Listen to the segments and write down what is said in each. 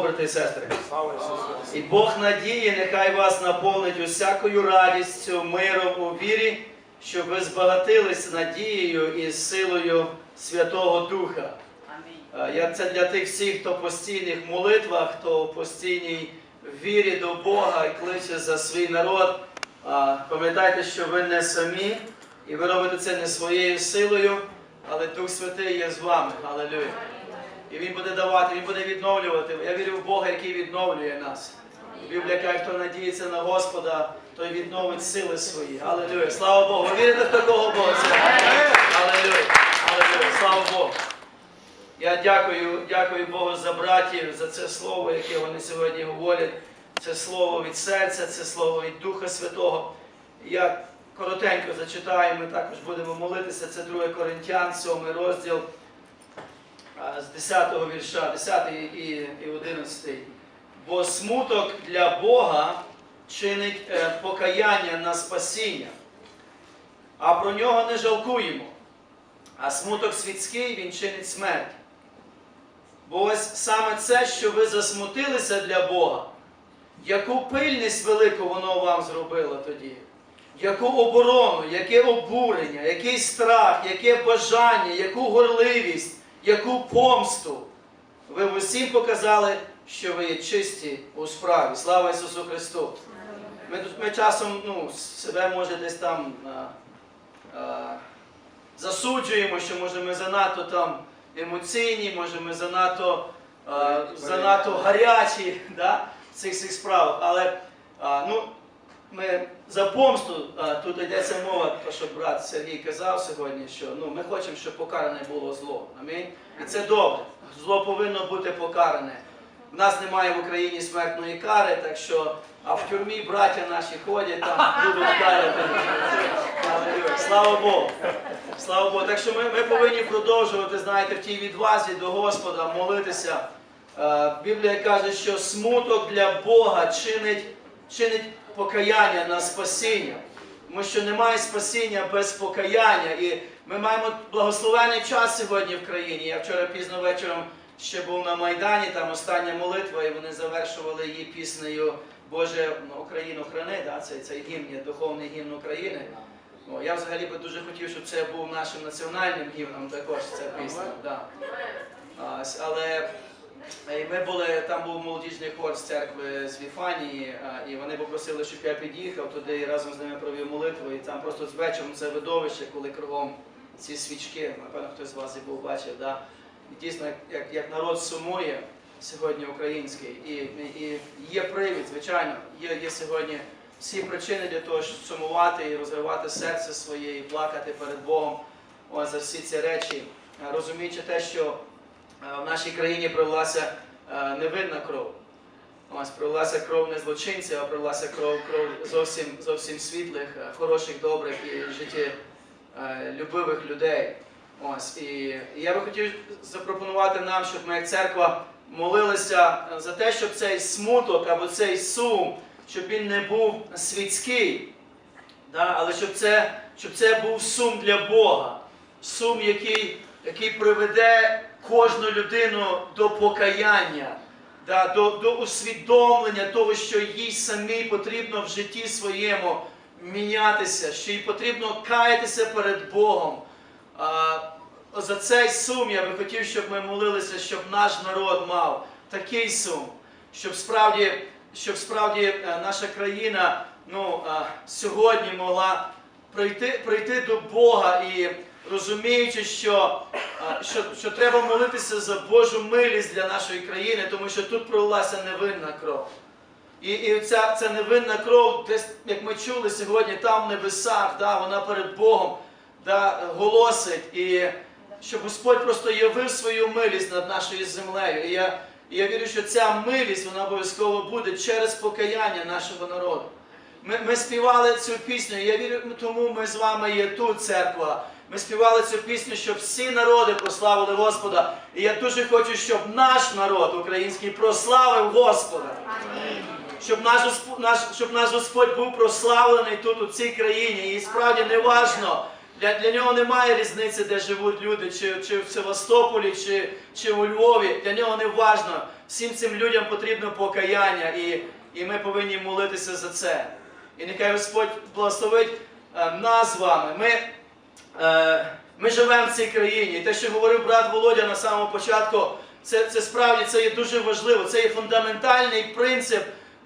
брати і сестри. І Бог надії нехай вас наповнить усякою радістю, миром у вірі, щоб ви збагатились надією і силою Святого Духа. Е, Я це для тих всіх, хто в постійних молитвах, хто в постійній вірі до Бога і кличе за свій народ. Пам'ятайте, що ви не самі, і ви робите це не своєю силою, але Дух Святий є з вами. Алелюя. І Він буде давати, Він буде відновлювати. Я вірю в Бога, який відновлює нас. Біблія каже, хто надіється на Господа, той відновить сили свої. Алелюя. Слава Богу. Ви вірите в такого Бога? Алелюя. Алелюя. Слава Богу. Я дякую, дякую Богу за братів, за це слово, яке вони сьогодні говорять. Це слово від серця, це слово від Духа Святого. Я коротенько зачитаю, ми також будемо молитися. Це 2 Коринтян, 7 розділ з 10 вірша, 10 і, і 11. Бо смуток для Бога чинить е, покаяння на спасіння, а про нього не жалкуємо. А смуток світський він чинить смерть. Бо ось саме це, що ви засмутилися для Бога, яку пильність велику воно вам зробило тоді, яку оборону, яке обурення, який страх, яке бажання, яку горливість, яку помсту. Ви усім показали, що ви є чисті у справі. Слава Ісусу Христу! Ми, ми часом ну, себе може десь там. а, а, засуджуємо, що може ми занадто там емоційні, може ми занадто, е, занадто гарячі да, в цих всіх справах. Але е, ну, ми за помсту, е, тут йдеться мова, то що брат Сергій казав сьогодні, що ну, ми хочемо, щоб покаране було зло. Амінь. І це добре. Зло повинно бути покаране. У нас немає в Україні смертної кари, так що а в тюрмі браття наші ходять, там будуть. Алілуя. Слава Богу. Слава Богу. Так що ми, ми повинні продовжувати, знаєте, в тій відвазі до Господа молитися. Е, Біблія каже, що смуток для Бога чинить, чинить покаяння на спасіння. Тому що немає спасіння без покаяння. І ми маємо благословений час сьогодні в країні. Я вчора пізно вечором ще був на Майдані, там остання молитва, і вони завершували її піснею Боже ну, Україну храни. Да? Це, це гімн, духовний гімн України. О, я взагалі би дуже хотів, щоб це був нашим національним гімном також ця пісня. Да. Але е, ми були, там був молодіжний хор з церкви з Віфанії, і вони попросили, щоб я під'їхав туди і разом з ними провів молитву. І там просто з вечором це видовище, коли кругом ці свічки, напевно, хтось з вас і був бачив. Да? І дійсно, як, як, народ сумує сьогодні український, і, і, і є привід, звичайно, є, є сьогодні всі причини для того, щоб сумувати і розривати серце своє, і плакати перед Богом ось, за всі ці речі, Е, розуміючи те, що е, в нашій країні пролилася е, невинна кров. Ось пролилася кров не злочинців, а пролилася кров, кров зовсім, зовсім світлих, е, хороших, добрих і життєлюбивих людей. Ось і я би хотів запропонувати нам, щоб ми як церква молилися за те, щоб цей смуток або цей сум, щоб він не був світський, да? але щоб це, щоб це був сум для Бога, сум, який, який приведе кожну людину до покаяння, да? до, до усвідомлення того, що їй самій потрібно в житті своєму мінятися, що їй потрібно каятися перед Богом. А, за цей сум я би хотів, щоб ми молилися, щоб наш народ мав такий сум, щоб справді, щоб справді е, наша країна ну, е, сьогодні могла прийти, прийти до Бога і розуміючи, що, е, що, що треба молитися за Божу милість для нашої країни, тому що тут пролилася невинна кров. І, і ця, ця невинна кров, десь, як ми чули сьогодні, там в небесах, да, вона перед Богом да, голосить, і щоб Господь просто явив свою милість над нашою землею. І я, і я вірю, що ця милість вона обов'язково буде через покаяння нашого народу. Ми, ми співали цю пісню, я вірю, тому ми з вами є тут, церква. Ми співали цю пісню, щоб всі народи прославили Господа. І я дуже хочу, щоб наш народ український прославив Господа щоб наш, наш, щоб наш Господь був прославлений тут, у цій країні. І справді не важно, Для, для нього немає різниці, де живуть люди, чи, чи в Севастополі, чи, чи у Львові. Для нього не важно. всім цим людям потрібно покаяння, і, і ми повинні молитися за це. І нехай Господь благословить е, нас з вами. Ми, е, ми живемо в цій країні. І те, що говорив брат Володя на самому початку, це, це справді це є дуже важливо. Це є фундаментальний принцип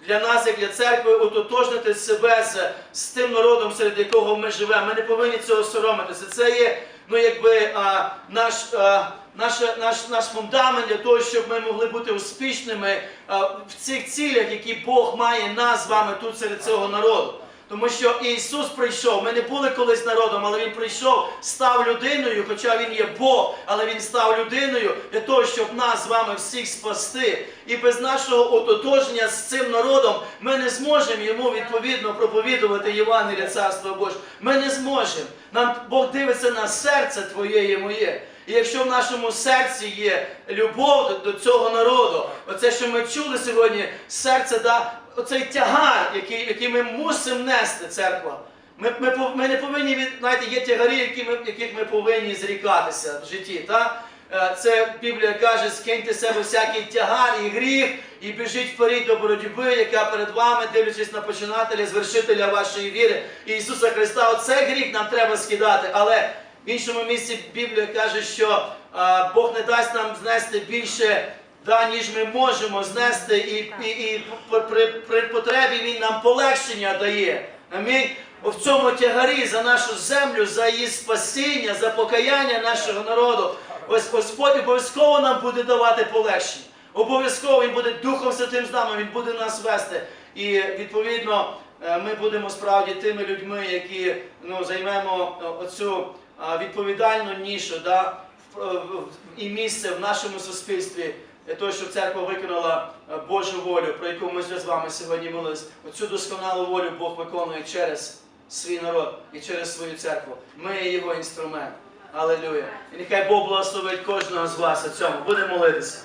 для нас, як для церкви, ототожнити себе з, з тим народом, серед якого ми живемо. Ми не повинні цього соромитися. Це є ну, якби, а, наш, а, наш, наш, наш фундамент для того, щоб ми могли бути успішними а, в цих цілях, які Бог має нас з вами тут серед цього народу. Тому що Ісус прийшов, ми не були колись народом, але Він прийшов, став людиною, хоча Він є Бог, але Він став людиною для того, щоб нас з вами всіх спасти. І без нашого ототожнення з цим народом ми не зможемо йому відповідно проповідувати Євангелія Царства Боже. Ми не зможемо. Нам Бог дивиться на серце Твоє і моє. І якщо в нашому серці є любов до, цього народу, оце, що ми чули сьогодні, серце да, оцей тягар, який, який ми мусимо нести, церква. Ми, ми, ми не повинні знаєте, є тягарі, які ми, яких ми повинні зрікатися в житті. Та? Е, Це Біблія каже, скиньте себе всякий тягар і гріх, і біжіть вперед до боротьби, яка перед вами, дивлячись на починателя, звершителя вашої віри, Ісуса Христа. Оцей гріх нам треба скидати. Але в іншому місці Біблія каже, що Бог не дасть нам знести більше, да, ніж ми можемо знести, і, і, і при, при, потребі Він нам полегшення дає. Амінь. В цьому тягарі за нашу землю, за її спасіння, за покаяння нашого народу. Ось Господь обов'язково нам буде давати полегшення. Обов'язково Він буде Духом Святим з нами, Він буде нас вести. І відповідно е, ми будемо справді тими людьми, які ну, займемо е, оцю відповідальну нішу да, і місце в нашому суспільстві те, що церква виконала е, Божу волю, про яку ми з вами сьогодні молились. Оцю досконалу волю Бог виконує через свій народ і через свою церкву. Ми є його інструмент. Алелюя. І нехай Бог благословить кожного з вас у цьому. Будемо молитися.